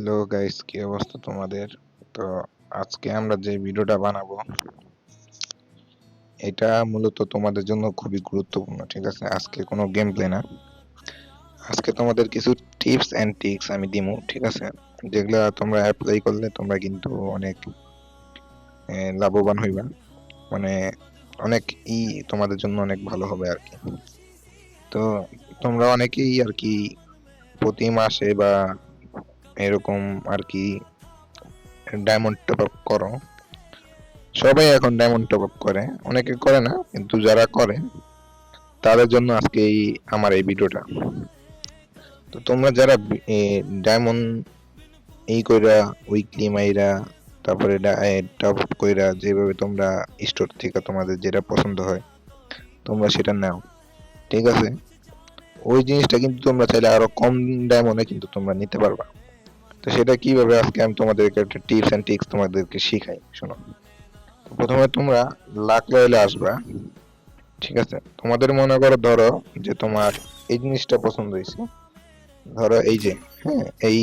Hello guys কি অবস্থা তোমাদের? তো আজকে আমরা যে ভিডিওটা বানাবো, এটা মূলত তোমাদের জন্য খুবই গুরুত্বপূর্ণ, ঠিক আছে? আজকে কোনো গেম প্লে না। আজকে তোমাদের কিছু টিপস এন্ড ট্রিক্স আমি দিমু, ঠিক আছে? যেগুলো তোমরা অ্যাপ্লাই করলে তোমরা কিন্তু অনেক লাভবান হইবা। মানে অনেক ই তোমাদের জন্য অনেক ভালো হবে আর কি। তো তোমরা অনেকেই আর কি প্রতি মাসে বা এরকম আর কি ডায়মন্ড টপ আপ করো। সবাই এখন ডায়মন্ড টপ আপ করে। অনেকে করে না, কিন্তু যারা করে, তাদের জন্য আজকে এই আমার এই ভিডিওটা। তো তোমরা যারা ডায়মন্ড এই কইরা উইকলি মাইরা, তারপরে টপ আপ কইরা যেভাবে তোমরা স্টোর থেকে তোমাদের যেটা পছন্দ হয়, তোমরা সেটা নাও। ঠিক আছে? ওই জিনিসটা কিন্তু তোমরা চাইলে আরও কম ডায়মন্ডে কিন্তু তোমরা নিতে পারবা। তো সেটা কীভাবে আজকে আমি তোমাদেরকে একটা টিপস এন্ড ট্রিক্স তোমাদেরকে শিখাই, শোনো। প্রথমে তোমরা লাখ লয়েলে আসবা, ঠিক আছে? তোমাদের মনে করো, ধরো যে তোমার এই জিনিসটা পছন্দ হয়েছে। ধরো এই যে হ্যাঁ এই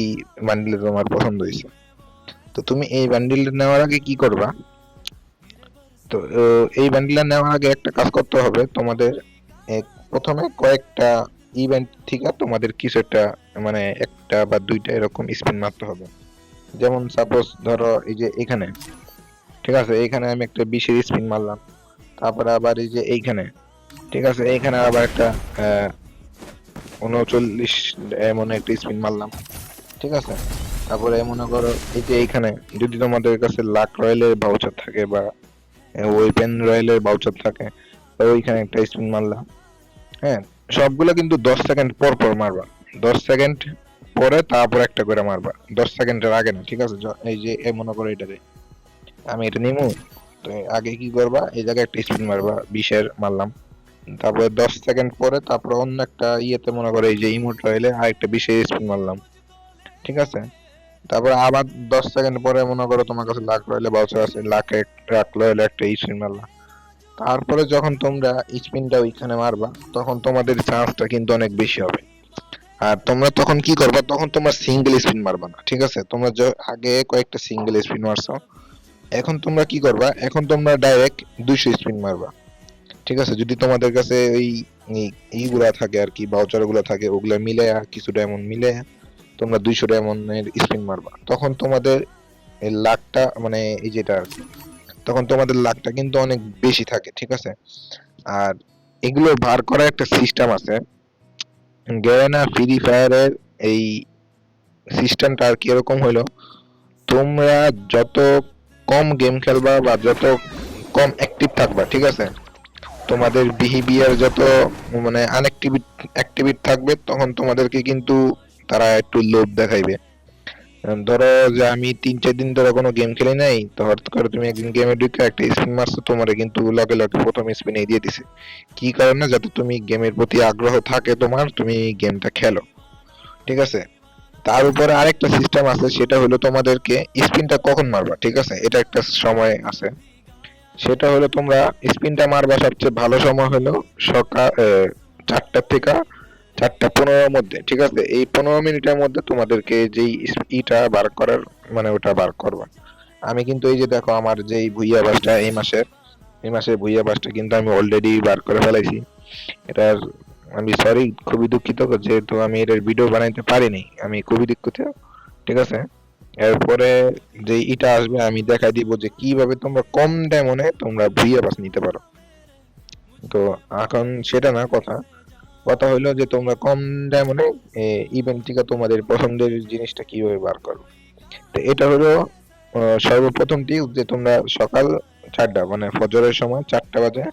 বান্ডিলটা তোমার পছন্দ হয়েছে। তো তুমি এই বান্ডিলটা নেওয়ার আগে কি করবা? তো এই বান্ডিলটা নেওয়ার আগে একটা কাজ করতে হবে, তোমাদের প্রথমে কয়েকটা ইভেন্ট থেকে তোমাদের কিছু একটা মানে একটা বা দুইটা এরকম স্পিন মারতে হবে। যেমন সাপোজ ধরো এই যে এখানে, ঠিক আছে এইখানে আমি একটা বিশের স্পিন মারলাম, তারপরে আবার এই যে এইখানে, ঠিক আছে এইখানে আবার একটা উনচল্লিশ এমন একটা স্পিন মারলাম, ঠিক আছে, তারপরে মনে করো এই যে এইখানে, যদি তোমাদের কাছে লাক রয়েলের ভাউচার থাকে বা ওয়েপেন রয়েলের ভাউচার থাকে ওইখানে একটা স্পিন মারলাম হ্যাঁ সবগুলো কিন্তু দশ সেকেন্ড পর পর মারবা। দশ সেকেন্ড পরে তারপর একটা করে মারবা। দশ সেকেন্ডের আগে না, ঠিক আছে? এই যে এ মনে করো এটারে আমি এটা নিমু, তো আগে কি করবা? এই জায়গায় একটা স্পিন মারবা, বিশের মারলাম। তারপরে দশ সেকেন্ড পরে তারপরে অন্য একটা ইয়েতে মনে করো, এই যে ইমোট রয়েলে আর একটা বিশের স্পিন মারলাম। ঠিক আছে? তারপরে আবার দশ সেকেন্ড পরে মনে করো তোমার কাছে লাখ রয়েলে বাউচার আছে লাখ রয়েলে একটা স্পিন মারলাম। তারপরে যখন তোমরা স্পিনটা ওইখানে মারবা, তখন তোমাদের চান্সটা কিন্তু অনেক বেশি হবে। আর তোমরা তখন কি করবা, তখন তোমরা সিঙ্গেল স্পিন মারবা না, ঠিক আছে? তোমরা আগে কয়েকটা সিঙ্গেল স্পিন মারছো। এখন তোমরা কি করবা, এখন তোমরা ডাইরেক্ট দুইশো স্পিন মারবা। ঠিক আছে? যদি তোমাদের কাছে ওই ইগুলা থাকে আর কি বাউচারগুলা থাকে, ওগুলা মিলে কিছু ডায়মন্ড মিলে তোমরা দুইশো ডায়মন্ডের স্পিন মারবা। তখন তোমাদের লাখটা মানে এই যেটা আর কি তখন তোমাদের লাখটা কিন্তু অনেক বেশি থাকে, ঠিক আছে? আর এগুলো বার করার একটা সিস্টেম আছে। গেনা ফ্রি ফায়ারের এই সিস্টেমটা আর কি এরকম হইল তোমরা যত কম গেম খেলবা বা যত কম অ্যাক্টিভ থাকবা, ঠিক আছে? তোমাদের বিহেভিয়ার যত মানে আনঅ্যাক্টিভিট অ্যাক্টিভিট থাকবে, তখন তোমাদেরকে কিন্তু তারা একটু লোভ দেখাইবে। ধরো যে আমি তিন, চার দিন ধরে কোনো গেম খেলি নাই, তো হঠাৎ করে তুমি একদিন গেমে ঢুকে একটা স্পিন মারছো, তোমার কিন্তু লগে লগে প্রথম স্পিনে দিয়ে দিছে। কি কারণে? যাতে তুমি গেমের প্রতি আগ্রহ থাকে তোমার, তুমি গেমটা খেলো। ঠিক আছে? তার উপরে আরেকটা সিস্টেম আছে, সেটা হলো তোমাদেরকে স্পিনটা কখন মারবা? ঠিক আছে? এটা একটা সময় আছে। সেটা হলো তোমরা স্পিনটা মারবা সবচেয়ে ভালো সময় হলো সকাল চারটার থেকে চারটা পনেরোর মধ্যে, ঠিক আছে? এই পনেরো মিনিটের মধ্যে তোমাদেরকে যেই ইটা বার করার মানে ওটা বার করবা। আমি কিন্তু এই যে দেখো, আমার যেই ভুইয়া বাসটা এই মাসের এই মাসের ভুইয়া বাসটা কিন্তু আমি অলরেডি বার করে ফেলাইছি। এটার আমি সরি খুবই দুঃখিত, যেহেতু আমি এটার ভিডিও বানাইতে পারিনি। আমি খুবই দুঃখিত, ঠিক আছে? এরপরে যে ইটা আসবে, আমি দেখাই দিব যে কীভাবে তোমরা কম ডায়মন্ডে তোমরা ভুইয়া বাস নিতে পারো। তো এখন সেটা না, কথা। কথা হইল যে তোমরা কম ডায়মন্ডে ইভেন্ট থেকে তোমাদের পছন্দের জিনিসটা কীভাবে বার করো। তো এটা হলো সর্বপ্রথম টিপস যে তোমরা সকাল চারটা মানে ফজরের সময় চারটা বাজে,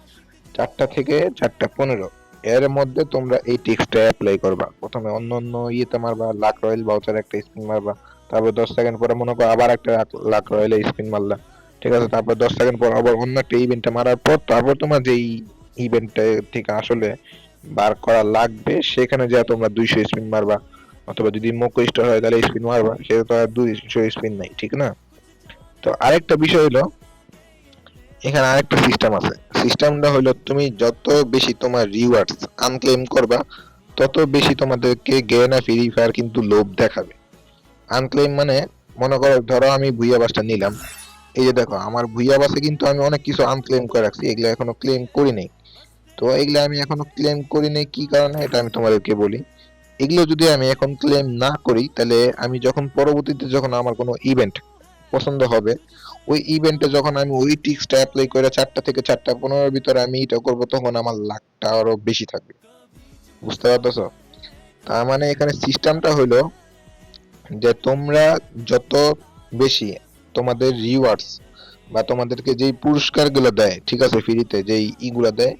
চারটা থেকে চারটা পনেরো। এর মধ্যে তোমরা এই টিপসটা অ্যাপ্লাই করবা। প্রথমে অন্য অন্য ইয়েতে মারবা লাক রয়েল বাউচার একটা স্পিন মারবা, তারপর দশ সেকেন্ড পরে মনে করো আবার একটা লাক রয়েলে স্পিন মারলা। ঠিক আছে, তারপর দশ সেকেন্ড পর আবার অন্য একটা ইভেন্টটা মারার পর, তারপর তোমার যেই ইভেন্টটা থেকে আসলে বার করা লাগবে, সেখানে যা তোমরা দুইশো স্পিন মারবা, অথবা যদি মুখ স্টার হয় তাহলে স্পিন মারবা, সেটা তো আর দুইশো স্পিন নাই, ঠিক না? তো আরেকটা বিষয় হলো এখানে আরেকটা সিস্টেম আছে। সিস্টেমটা হলো তুমি যত বেশি তোমার রিওয়ার্ডস আনক্লেম করবা, তত বেশি তোমাদেরকে গেনা ফ্রি ফায়ার কিন্তু লোভ দেখাবে। আনক্লেম মানে মনে করো, ধরো আমি ভুইয়া বাসটা নিলাম, এই যে দেখো, আমার ভুইয়া বাসে কিন্তু আমি অনেক কিছু আনক্লেম করে রাখছি, এগুলো এখনও ক্লেম করি নাই। তো এগুলো আমি এখনও ক্লেম করি নাই, কি কারণে এটা আমি তোমাদেরকে বলি। এগুলো যদি আমি এখন ক্লেম না করি, তাহলে আমি যখন পরবর্তীতে যখন আমার কোনো ইভেন্ট পছন্দ হবে, ওই ইভেন্টে যখন আমি ওই টিক্সটা অ্যাপ্লাই করে চারটা থেকে চারটা পনেরোর ভিতরে আমি এটা করব, তখন আমার লাখটা আরও বেশি থাকবে। বুঝতে পারতেছো? তার মানে এখানে সিস্টেমটা হলো যে তোমরা যত বেশি তোমাদের রিওয়ার্ডস বা তোমাদেরকে যেই পুরস্কারগুলো দেয়, ঠিক আছে ফ্রিতে যেই ইগুলা দেয়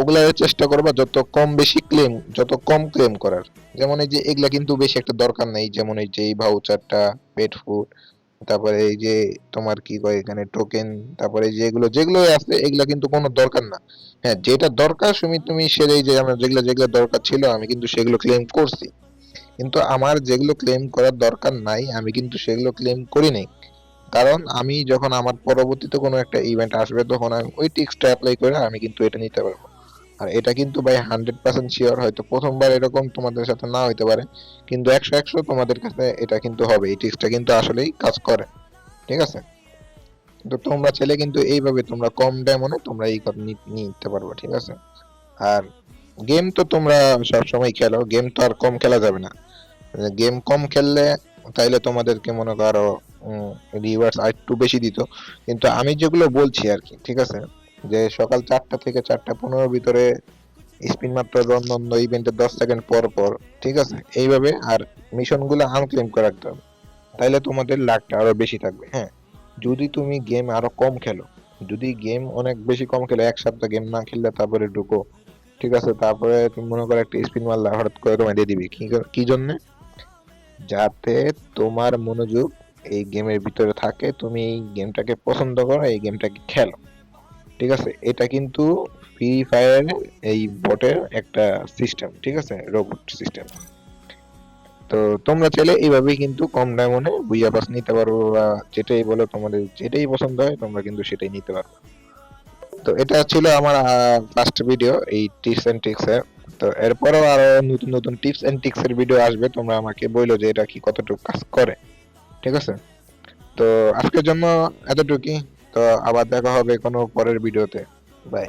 ওগুলা চেষ্টা করবা যত কম বেশি ক্লেম যত কম ক্লেম করার। যেমন এই যে এগুলা কিন্তু বেশি একটা দরকার নেই, যেমন এই যে এই ভাউচারটা পেট ফুড তারপরে এই যে তোমার কি কয় এখানে টোকেন তারপরে যেগুলো যেগুলো আছে এগুলা কিন্তু কোনো দরকার না। হ্যাঁ যেটা দরকার সুমি তুমি সেটাই যে আমার যেগুলো যেগুলো দরকার ছিল আমি কিন্তু সেগুলো ক্লেম করছি। কিন্তু আমার যেগুলো ক্লেম করার দরকার নাই, আমি কিন্তু সেগুলো ক্লেম করি নাই। কারণ আমি যখন আমার পরবর্তীতে কোনো একটা ইভেন্ট আসবে, তখন আমি ওই টিক্সটা অ্যাপ্লাই করে আমি কিন্তু এটা নিতে পারব। আর এটা কিন্তু ভাই হান্ড্রেড পার্সেন্ট শিওর হয়তো প্রথমবার এরকম তোমাদের সাথে না হইতে পারে, কিন্তু একশো একশো তোমাদের কাছে এটা কিন্তু হবে, এই টিক্সটা কিন্তু আসলেই কাজ করে, ঠিক আছে? তো তোমরা চাইলে কিন্তু এইভাবে তোমরা কম ডায়মন্ডে তোমরা এই কথা নিতে পারবে, ঠিক আছে? আর গেম তো তোমরা সবসময় খেলো গেম তো আর কম খেলা যাবে না। গেম কম খেললে তাইলে তোমাদেরকে মনে করো রিওয়ার্ডস আর একটু বেশি দিত। কিন্তু আমি যেগুলো বলছি আর কি, ঠিক আছে? যে সকাল চারটা থেকে চারটা পনেরোর ভিতরে স্পিন মাত্র অন্য ইভেন্টের দশ সেকেন্ড পর পর, ঠিক আছে? এইভাবে আর মিশনগুলো আনক্লেম করে রাখতে হবে। তাইলে তোমাদের লাখটা আরও বেশি থাকবে হ্যাঁ? যদি তুমি গেম আরও কম খেলো, যদি গেম অনেক বেশি কম খেলো, এক সপ্তাহ গেম না খেললে তারপরে ঢুকো, ঠিক আছে? তারপরে তুমি মনে করো একটা স্পিন মারলা হঠাৎ করে তোমায় দিয়ে দিবি। কি কি জন্য? যাতে তোমার মনোযোগ এই গেমের ভিতরে থাকে, তুমি এই গেমটাকে পছন্দ করো, এই গেমটাকে খেলো। ঠিক আছে? এটা কিন্তু ফ্রি ফায়ার এই বটের একটা সিস্টেম ঠিক আছে? রোবট সিস্টেম তো তোমরা চাইলে এইভাবেই কিন্তু কম ডায়মন্ডে বুইয়া পাস নিতে পারব বা যেটাই বলো তোমাদের যেটাই পছন্দ হয়, তোমরা কিন্তু সেটাই নিতে পারবে তো এটা ছিল আমার ফার্স্ট ভিডিও এই টিপস এন্ড ট্রিক্স এর। তো এরপরেও আরও নতুন নতুন টিপস এন্ড ট্রিক্স এর ভিডিও আসবে। তোমরা আমাকে বইলো যে এটা কি কতটুকু কাজ করে, ঠিক আছে? তো আজকের জন্য এতটুকুই। তো আবার দেখা হবে কোনো পরের ভিডিওতে। বাই